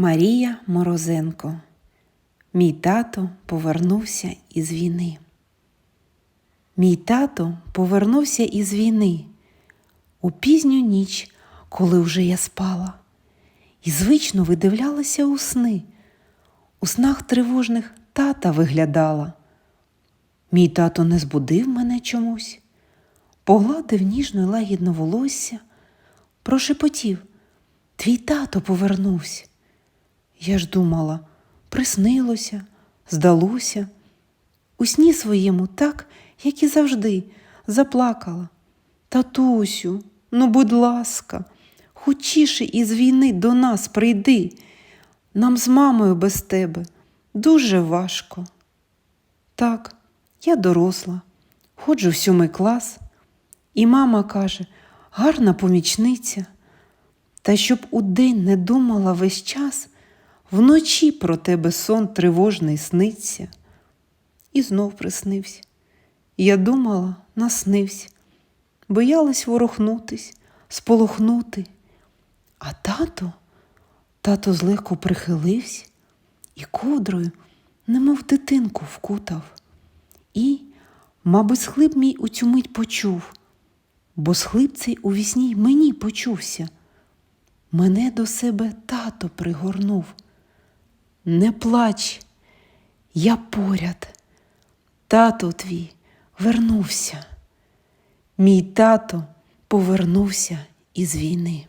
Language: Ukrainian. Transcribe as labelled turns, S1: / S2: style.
S1: Марія Морозенко. Мій тато повернувся із війни. Мій тато повернувся із війни у пізню ніч, коли вже я спала, і звично видивлялася у сни. У снах тривожних тата виглядала. Мій тато не збудив мене чомусь, погладив ніжно лагідно волосся, прошепотів Твій тато повернувся. Я ж думала, приснилося, здалося. У сні своєму так, як і завжди, заплакала. Татусю, ну, будь ласка, хочіше із війни до нас прийди. Нам з мамою без тебе дуже важко. Так, я доросла, ходжу в сьомий клас, і мама каже, гарна помічниця. Та щоб удень не думала весь час, вночі про тебе сон тривожний сниться. І знов приснився. Я думала, наснився, боялась ворухнутись, сполохнути. А тато, тато злегко прихилився і ковдрою, немов дитинку вкутав. І, мабуть, схлип мій у цю мить почув, бо схлип цей у вісні мені почувся. Мене до себе тато пригорнув. Не плач, я поряд. Тато твій вернувся. Мій тато повернувся із війни.